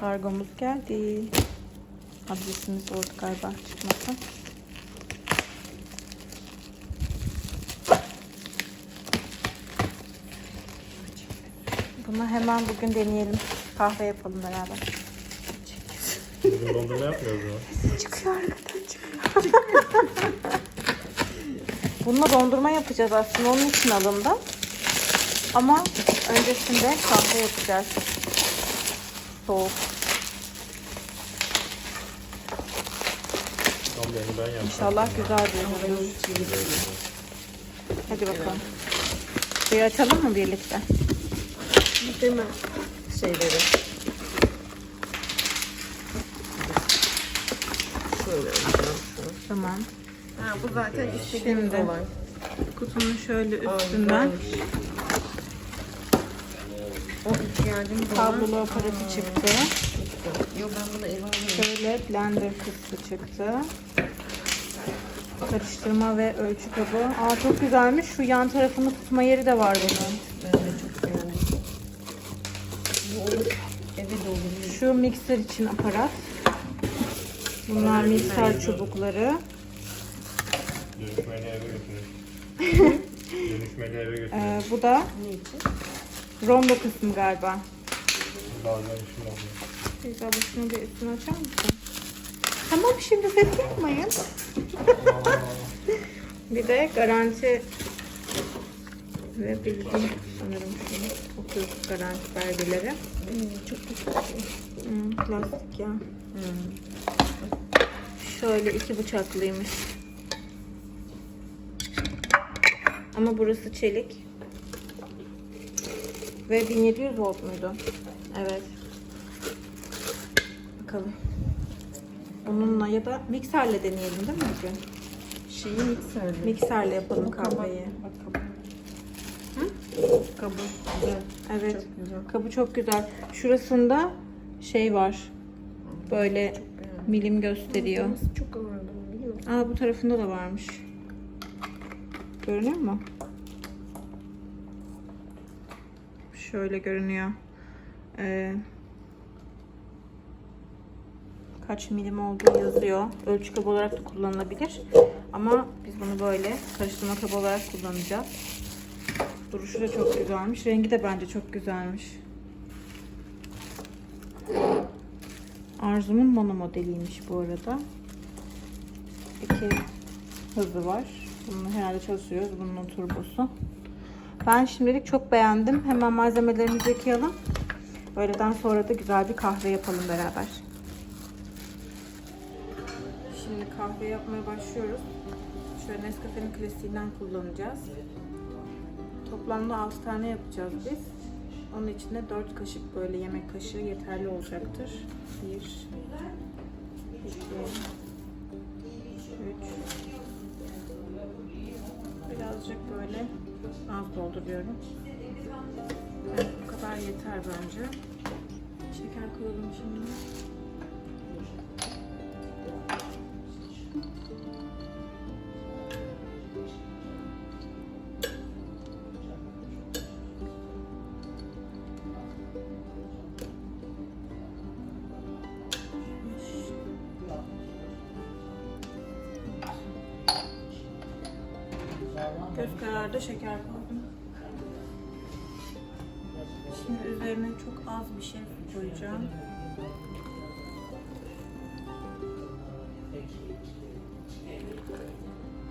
Kargomuz geldi. Adresimiz orada galiba çıkmasın. Bunu hemen bugün deneyelim. Kahve yapalım beraber. Bugün dondurma yapmıyoruz mu? Çıkıyor arkadan çıkıyor. Bununla dondurma yapacağız aslında onun için alındı. Ama öncesinde kahve yapacağız. Soğuk. Tam ben yaptım. İnşallah güzel bir olur. Hadi bakalım. Suyu açalım mı birlikte? Değil mi? Şeyleri. Şöyle yapacağım. Tamam. Ha, bu zaten istediğimiz Şimdi. olay. Kutunun şöyle üstünden güzelmiş. O ihtiyacımız olan. kablolu aparatı çıktı. Yok ben bunu eve alırım. Şöyle blender kısmı çıktı. Karıştırma ve ölçü kabı. Aa çok güzelmiş. Şu yan tarafını tutma yeri de var bunun. Ben de çok beğendim. Bu olur. Eve de olur. Şu mikser için aparat. Bunlar mikser çubukları. Dönüşmeli eve götürür. Dönüşmeli eve götürür. Ee, bu da Ne için? Rondo kısmı galiba. Güzel şunu bir üstünü açar mısın? Tamam şimdi ses yapmayın. bir de garanti ve bilgi sanırım şunu okuyoruz garanti belgeleri. Hmm, çok güzel. Hmm, plastik ya. Hmm. Şöyle iki bıçaklıymış. Ama burası çelik. Ve 1700 volt muydu? Evet. Bakalım. Bununla ya da mikserle deneyelim değil mi bugün? Şeyi mikserli. Mikserle yapalım kahveyi. Bak kabak. Kabı güzel. Evet. Çok güzel. Kabı çok güzel. Şurasında şey var. Böyle milim gösteriyor. Nasıl çok ağırdı biliyor musun? Aa bu tarafında da varmış. Görünüyor mu? Şöyle görünüyor. Ee, kaç milim olduğu yazıyor. Ölçü kabı olarak da kullanılabilir. Ama biz bunu böyle karıştırma kabı olarak kullanacağız. Duruşu da çok güzelmiş. Rengi de bence çok güzelmiş. Arzu'nun mono modeliymiş bu arada. İki hızı var. Bunun herhalde çalışıyoruz. Bunun turbosu. Ben şimdilik çok beğendim. Hemen malzemelerimizi yıkayalım. Öğleden sonra da güzel bir kahve yapalım beraber. Şimdi kahve yapmaya başlıyoruz. Şöyle Nescafe'nin klasiğinden kullanacağız. Toplamda 6 tane yapacağız biz. Onun içinde 4 kaşık böyle yemek kaşığı yeterli olacaktır. 1 2 3 Birazcık böyle az dolduruyorum. Evet, bu kadar yeter bence. Şeker koyalım şimdi. Göz kararı şeker koydum. Şimdi üzerine çok az bir şey koyacağım.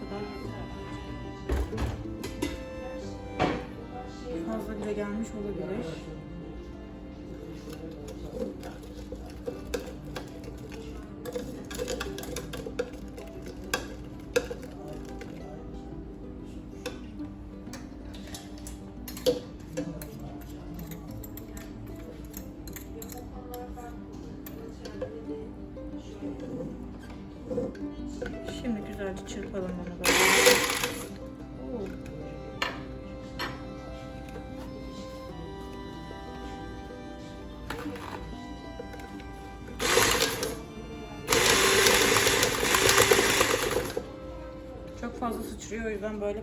Kadar. Fazla bile gelmiş olabilir. O yüzden böyle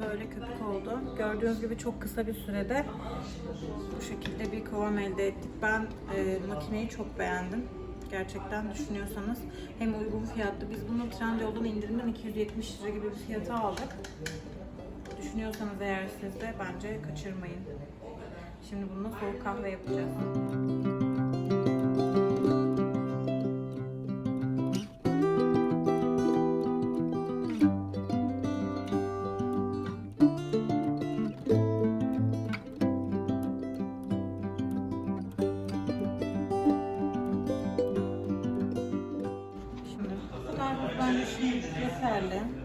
böyle köpük oldu. Gördüğünüz gibi çok kısa bir sürede bu şekilde bir kıvam elde ettik. Ben e, makineyi çok beğendim. Gerçekten düşünüyorsanız hem uygun fiyatlı. Biz bunu Trendyol'dan indirimden 270 lira gibi bir fiyata aldık. Düşünüyorsanız eğer siz de bence kaçırmayın. Şimdi bununla soğuk kahve yapacağız. Bence şimdi yeterli.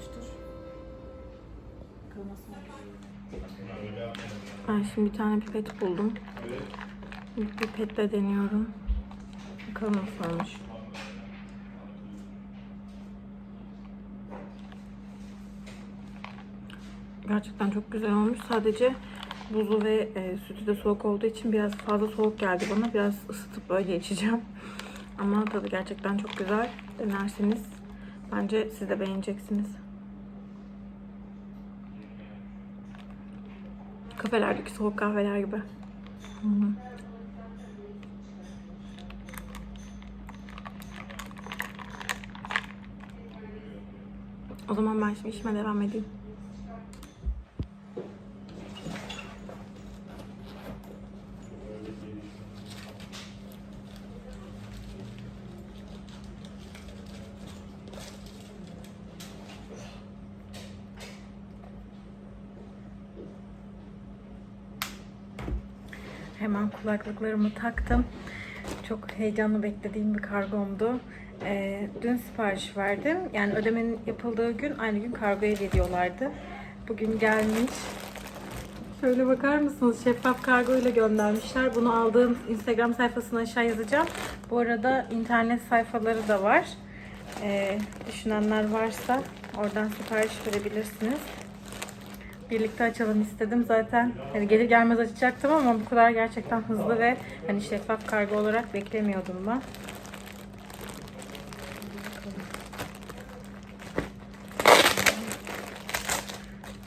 Olmuştur. Ben şimdi bir tane pipet buldum. Bir pipetle deniyorum. Bakalım nasıl olmuş. Gerçekten çok güzel olmuş. Sadece buzu ve e, sütü de soğuk olduğu için biraz fazla soğuk geldi bana. Biraz ısıtıp öyle içeceğim. Ama tadı gerçekten çok güzel. Denerseniz bence siz de beğeneceksiniz. Kafelerdeki soğuk kahveler gibi. Hı hı. O zaman ben şimdi işime devam edeyim. Hemen kulaklıklarımı taktım. Çok heyecanlı beklediğim bir kargomdu. Ee, dün sipariş verdim. Yani ödemenin yapıldığı gün aynı gün kargoya veriyorlardı. Bugün gelmiş. Şöyle bakar mısınız? Şeffaf kargo ile göndermişler. Bunu aldığım Instagram sayfasına aşağı yazacağım. Bu arada internet sayfaları da var. Ee, düşünenler varsa oradan sipariş verebilirsiniz birlikte açalım istedim. Zaten hani gelir gelmez açacaktım ama bu kadar gerçekten hızlı ve hani şeffaf kargo olarak beklemiyordum ben.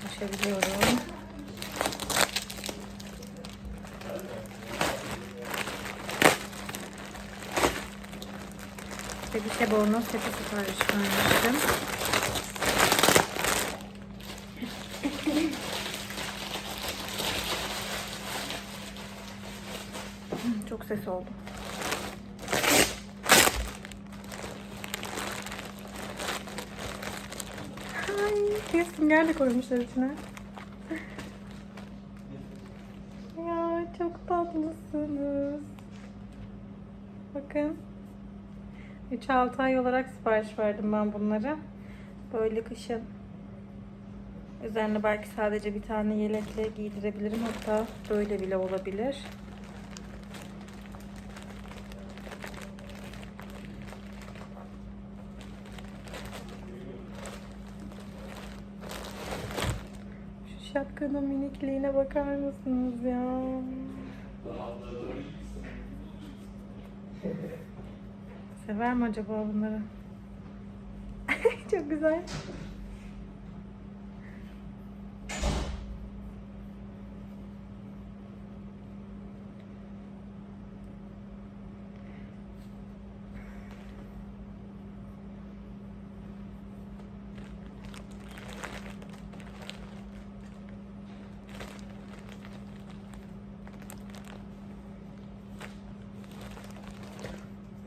Açabiliyorum. Ve bir bornoz seti sipariş vermiştim. Çok ses oldu. Ay, sünger de koymuşlar içine. Ya çok tatlısınız. Bakın. 3-6 ay olarak sipariş verdim ben bunları. Böyle kışın üzerine belki sadece bir tane yelekle giydirebilirim. Hatta böyle bile olabilir. Minikliğine bakar mısınız ya? Sever mi acaba bunları? Çok güzel.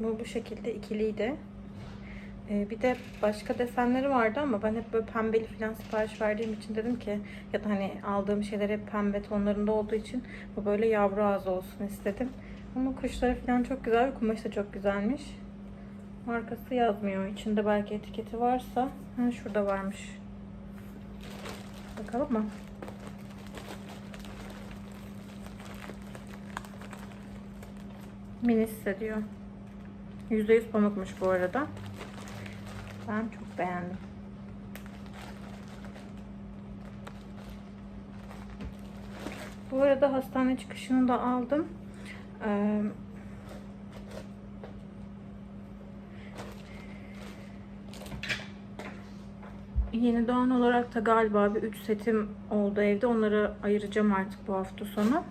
Bu bu şekilde ikiliydi. Ee, bir de başka desenleri vardı ama ben hep böyle pembeli falan sipariş verdiğim için dedim ki ya da hani aldığım şeyler hep pembe tonlarında olduğu için bu böyle yavru ağzı olsun istedim. Ama kuşları falan çok güzel. Kumaş da çok güzelmiş. Markası yazmıyor. İçinde belki etiketi varsa. Ha, şurada varmış. Bakalım mı? Minisse diyor. %100 pamukmuş bu arada. Ben çok beğendim. Bu arada hastane çıkışını da aldım. Ee, yeni doğan olarak da galiba bir 3 setim oldu evde. Onları ayıracağım artık bu hafta sonu.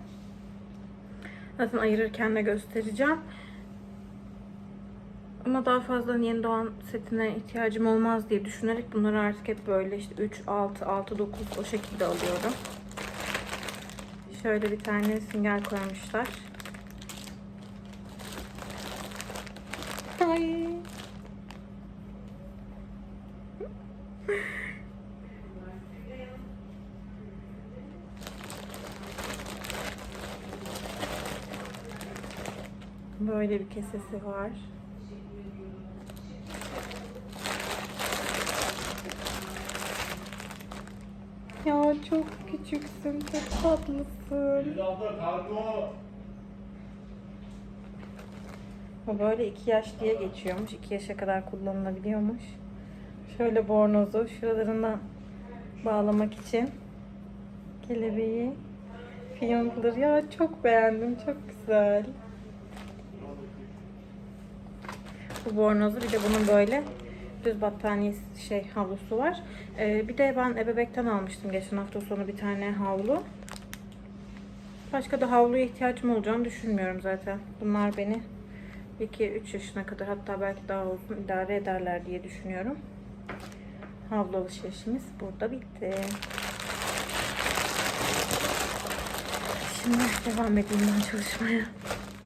Zaten ayırırken de göstereceğim. Ama daha fazla yeni doğan setine ihtiyacım olmaz diye düşünerek bunları artık hep böyle işte 3, 6, 6, 9 o şekilde alıyorum. Şöyle bir tane sünger koymuşlar. Ay. Böyle bir kesesi var. Ya çok küçüksün, çok tatlısın. Bu böyle 2 yaş diye geçiyormuş. 2 yaşa kadar kullanılabiliyormuş. Şöyle bornozu şuralarından bağlamak için. Kelebeği. Fiyonkları. Ya çok beğendim. Çok güzel. Bu bornozu bir de bunun böyle düz battaniyesi şey havlusu var. Ee, bir de ben ebebekten almıştım geçen hafta sonu bir tane havlu. Başka da havluya ihtiyacım olacağını düşünmüyorum zaten. Bunlar beni 2-3 yaşına kadar hatta belki daha uzun idare ederler diye düşünüyorum. Havlu alışverişimiz burada bitti. Şimdi devam edeyim ben çalışmaya.